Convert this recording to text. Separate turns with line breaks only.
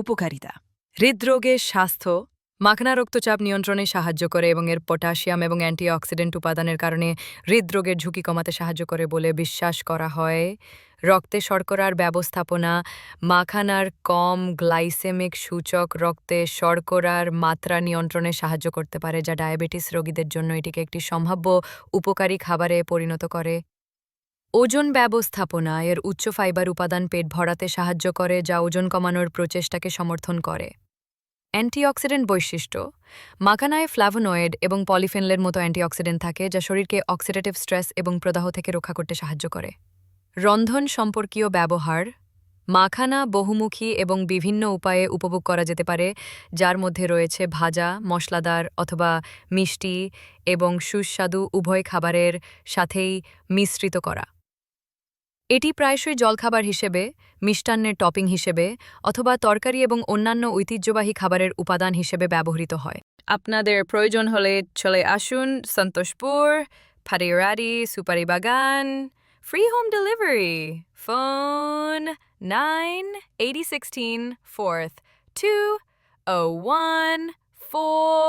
উপকারিতা। হৃদরোগের স্বাস্থ্য, মাখনা রক্তচাপ নিয়ন্ত্রণে সাহায্য করে এবং এর পটাশিয়াম এবং অ্যান্টিঅক্সিডেন্ট উপাদানের কারণে হৃদরোগের ঝুঁকি কমাতে সাহায্য করে বলে বিশ্বাস করা হয়। রক্তে শর্করার ব্যবস্থাপনা, মাখানার কম গ্লাইসেমিক সূচক রক্তে শর্করার মাত্রা নিয়ন্ত্রণে সাহায্য করতে পারে, যা ডায়াবেটিস রোগীদের জন্য এটিকে একটি সম্ভাব্য উপকারী খাবারে পরিণত করে। ওজন ব্যবস্থাপনা, এর উচ্চ ফাইবার উপাদান পেট ভরাতে সাহায্য করে, যা ওজন কমানোর প্রচেষ্টাকে সমর্থন করে। অ্যান্টিঅক্সিডেন্ট বৈশিষ্ট্য, মাখানায় ফ্ল্যাভোনয়েড এবং পলিফেনলের মতো অ্যান্টিঅক্সিডেন্ট থাকে, যা শরীরকে অক্সিডেটিভ স্ট্রেস এবং প্রদাহ থেকে রক্ষা করতে সাহায্য করে। রন্ধন সম্পর্কীয় ব্যবহার, মাখানা বহুমুখী এবং বিভিন্ন উপায়ে উপভোগ করা যেতে পারে, যার মধ্যে রয়েছে ভাজা, মশলাদার অথবা মিষ্টি এবং সুস্বাদু উভয় খাবারের সাথেই মিশ্রিত করা। এটি প্রায়শই জলখাবার হিসেবে, মিষ্টান্নের টপিং হিসেবে অথবা তরকারি এবং অন্যান্য ঐতিহ্যবাহী খাবারের উপাদান হিসেবে ব্যবহৃত হয়। আপনাদের প্রয়োজন হলে চলে আসুন সন্তোষপুর ফারিরারি সুপারি বাগান free home delivery phone nine eighty sixteen fourth two o one four